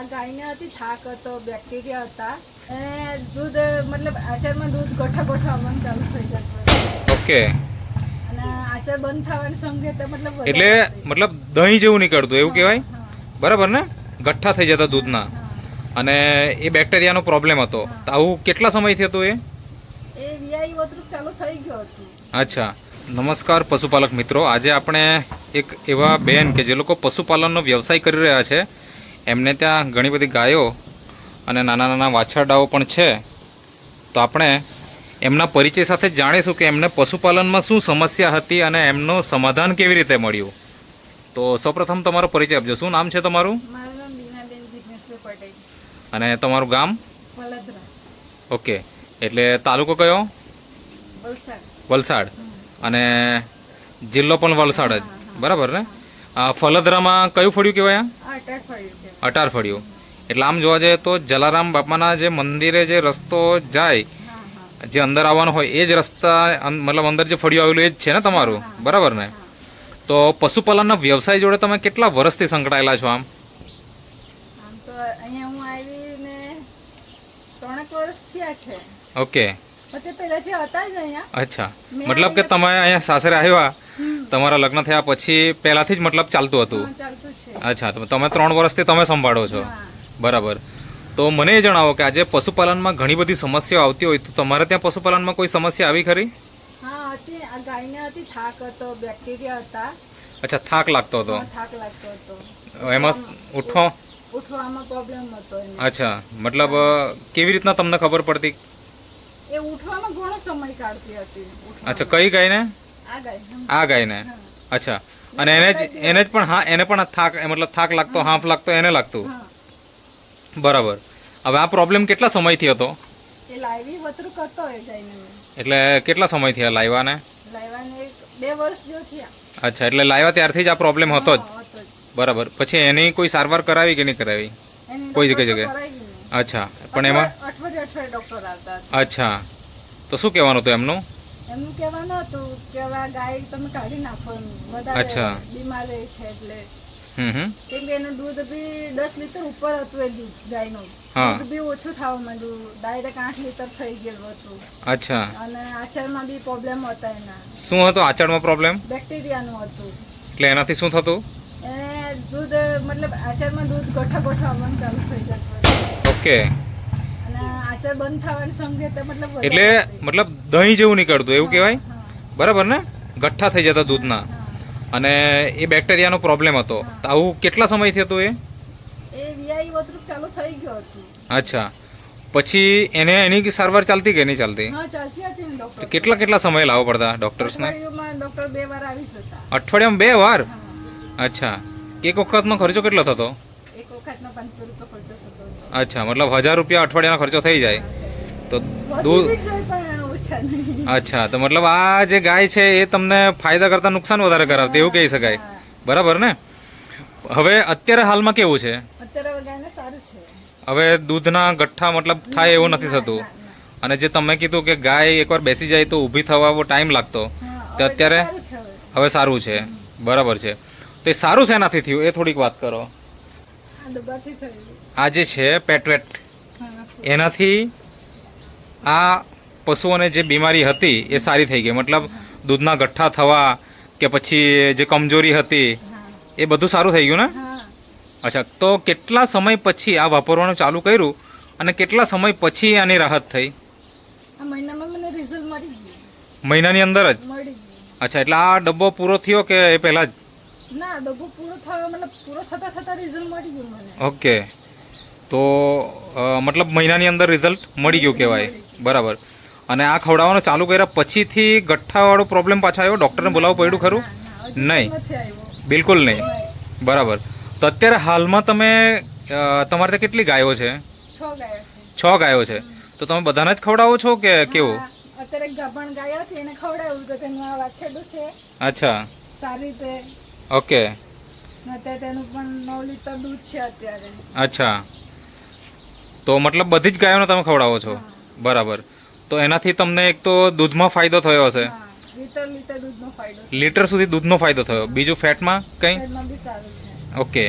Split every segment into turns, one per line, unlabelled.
આ ગાયને હતી થાક હતો બેક્ટેરિયા હતા. અને દૂધ મતલબ આચારમાં દૂધ ગોઠા ગોઠા અમન ચાલુ થઈ જતું
ઓકે.
અને આચાર બંધ થવાની સંગીત મતલબ
એટલે મતલબ દહીં જેવું નીકળતું એવું કહેવાય? બરાબર ને? ગઠ્ઠા થઈ જતા દૂધના. અને એ બેક્ટેરિયાનો પ્રોબ્લેમ હતો. તો આવું કેટલા સમયથી હતું એ?
એ વીઆઈ વતરૂપ ચાલુ થઈ ગયો હતો.
અચ્છા. નમસ્કાર પશુપાલક મિત્રો. આજે આપણે એક એવા બેન કે જે લોકો પશુપાલનનો વ્યવસાય કરી રહ્યા છે. એમને ત્યાં ઘણી બધી ગાયો અને નાના નાના વાછરડાઓ પણ છે. તો આપણે એમના પરિચય સાથે જાણીશું કે એમને પશુપાલનમાં શું સમસ્યા હતી અને એમનું સમાધાન કેવી રીતે મળ્યું. તો સૌપ્રથમ તમારો પરિચય આપજો. શું નામ છે તમારું? અને તમારું ગામ? ઓકે. એટલે તાલુકો કયો?
વલસાડ.
અને જિલ્લો પણ વલસાડ જ. બરાબર ને? ફલદરામાં કયું ફળ્યું કહેવાય? અટાર ફળ્યું. એટલે આમ જોવા જઈએ તો જલારામ બાપાના જે મંદિરે જે રસ્તો જાય જે અંદર આવવાનો હોય એ જ રસ્તા મતલબ અંદર જે ફળિયું આવેલું એ જ છે ને તમારું? બરાબર ને? તો પશુપાલનના વ્યવસાય જોડે તમે કેટલા વર્ષથી સંકળાયેલા છો આમ? ઓકે. અચ્છા. મતલબ કે તમે અહીંયા સાસરે આવ્યા તમારા લગ્ન થયા પછી પહેલાથી જ મતલબ ચાલતું હતું. અચ્છા તો તમે ત્રણ વર્ષથી તમે સંભાળો છો. બરાબર. તો મને એ જણાવો કે આજે પશુપાલનમાં ઘણી બધી સમસ્યાઓ આવતી હોય તો તમારે ત્યાં પશુપાલનમાં કોઈ સમસ્યા આવી ખરી?
હા હતી. ગાયને હતી થાક હતો બેક્ટેરિયા હતા.
અચ્છા થાક લાગતો હતો?
થાક લાગતો હતો.
એમાં ઉઠો
ઉઠવામાં પ્રોબ્લેમ હતો
અચ્છા મતલબ કેવી રીતના તમને ખબર પડતી?
એ ઉઠવામાં ઘણો સમય કાઢતી હતી.
અચ્છા કઈ ગાયને?
આ ગાય ને
આ ગાયને?
ને
અચ્છા. અને એને જ એને જ પણ હા એને પણ થાક મતલબ થાક લાગતો હાંફ લાગતો એને લાગતું. બરાબર. હવે આ પ્રોબ્લેમ કેટલા સમયથી હતો? એટલે કેટલા સમયથી આ લાવ્યાને અચ્છા એટલે લાવ્યા ત્યારથી જ આ પ્રોબ્લેમ હતો જ. બરાબર. પછી એની કોઈ સારવાર કરાવી કે નહીં કરાવી? કોઈ જગ્યાએ જગ્યાએ? અચ્છા પણ એમાં?
અઠવાડિયે અઠવાડિયે ડૉક્ટર આવતા
અચ્છા. તો શું કહેવાનું હતું એમનું?
એમનું કહેવાનું હતું કે હવે આ ગાય તમે કાઢી નાખો એમ. વધારે
અચ્છા.
બીમાર રહે છે એટલે.
હમ હમ.
કેમ કે એનું દૂધ બી દસ લીટર ઉપર હતું એ દૂધ ગાયનું.
હા.
દૂધ બી ઓછું થવા માંડ્યું. ડાયરેક્ટ આઠ લીટર થઈ ગયેલું હતું.
અચ્છા.
અને આચારમાં બી પ્રોબ્લેમ હતા એના.
શું હતું આચળમાં પ્રોબ્લેમ
બેક્ટેરિયાનું હતું.
એટલે એનાથી શું થતું?
એ દૂધ મતલબ આચારમાં દૂધ ગોઠા ગોઠા આવવાનું ચાલુ થઈ જતું
ઓકે.
અને આચાર બંધ થવાની સંગે મતલબ વધારે
એટલે
હતી.
મતલબ દહીં જેવું નીકળતું એવું કહેવાય? બરાબર ને? ગઠ્ઠા થઈ જતા દૂધના. અને એ બેક્ટેરિયાનો પ્રોબ્લેમ હતો. તો આવું કેટલા સમયથી હતું એ? અચ્છા. પછી એને એની સારવાર ચાલતી કે નહીં ચાલતી? કેટલા કેટલા સમય લાવવો પડતા ડોક્ટર્સને
અઠવાડિયામાં બે વાર
અચ્છા. એક વખતનો ખર્ચો કેટલો થતો? અચ્છા. મતલબ હજાર રૂપિયા અઠવાડિયાનો ખર્ચો થઈ જાય. તો દૂધ અચ્છા તો મતલબ આ જે ગાય છે એ તમને ફાયદા કરતા નુકસાન વધારે કરાવતી એવું કહી શકાય. બરાબર ને? હવે અત્યારે હાલમાં કેવું છે?
હવે
દૂધના ગઠ્ઠા મતલબ થાય એવું નથી થતું. અને જે તમે કીધું કે ગાય એકવાર બેસી જાય તો ઊભી થવા ટાઈમ લાગતો. તો અત્યારે
હવે.
સારું છે. બરાબર છે. તો એ સારું શેનાથી થયું? એ થોડીક વાત કરો.
આ
જે છે પેટવેટ એનાથી આ પશુઓને જે બીમારી હતી એ સારી થઈ ગઈ. મતલબ દૂધના ગઠ્ઠા થવા કે પછી જે કમજોરી હતી એ બધું સારું થઈ ગયું ને? અચ્છા તો કેટલા સમય પછી આ વાપરવાનું ચાલુ કર્યું અને કેટલા સમય પછી આની રાહત થઈ? મહિનાની અંદર જ? અચ્છા એટલે આ ડબ્બો પૂરો થયો કે એ પહેલા જ?
ના દગો પૂરો થયો મતલબ પૂરો થતા થતા રિઝલ્ટ મળી ગયું મને.
ઓકે. તો મતલબ મહિનાની અંદર રિઝલ્ટ મળી ગયું કહેવાય. બરાબર. અને આ ખવડાવવાનું ચાલુ કર્યા પછીથી ગઠ્ઠાવાળો પ્રોબ્લેમ પાછા આવ્યો. ડૉક્ટરને બોલાવવું પડ્યું ખરું? નહીં. બિલકુલ નહીં. બરાબર. તો અત્યારે હાલમાં તમે તમારે ત્યાં કેટલી ગાયો છે?
છ ગાયો છે.
તો તમે બધાને જ ખવડાવો છો કે કેવું?
અત્યારે ગાભણ ગાય હતી એને ખવડાવ્યું તો તેનું આ વાછરડું છે.
અચ્છા.
સારી રીતે.
ઓકે.
અત્યારે તેનું પણ નવ લીટર દૂધ છે અત્યારે.
અચ્છા. તો મતલબ બધી જ ગાયોને તમે ખવડાવો છો? બરાબર. તો એનાથી તમને એક તો દૂધમાં ફાયદો થયો હશે.
લીટર
સુધી દૂધનો ફાયદો થયો. બીજું ફેટમાં કંઈ? ઓકે.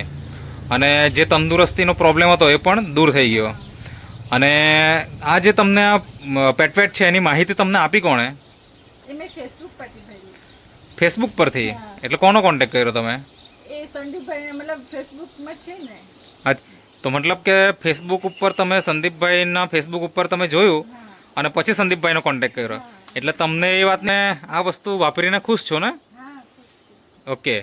અને જે તંદુરસ્તીનો પ્રોબ્લેમ હતો એ પણ દૂર થઈ ગયો. અને આ જે તમને આ પેટવેટ છે એની માહિતી તમને આપી કોણે?
ફેસબુક પરથી.
એટલે કોનો કોન્ટેક્ટ કર્યો તમે? તો મતલબ કે ફેસબુક ઉપર તમે સંદીપભાઈના ફેસબુક ઉપર તમે જોયું? અને પછી સંદીપભાઈનો કોન્ટેક્ટ કર્યો. એટલે તમને એ વાતને આ વસ્તુ વાપરીને ખુશ છો ને. ઓકે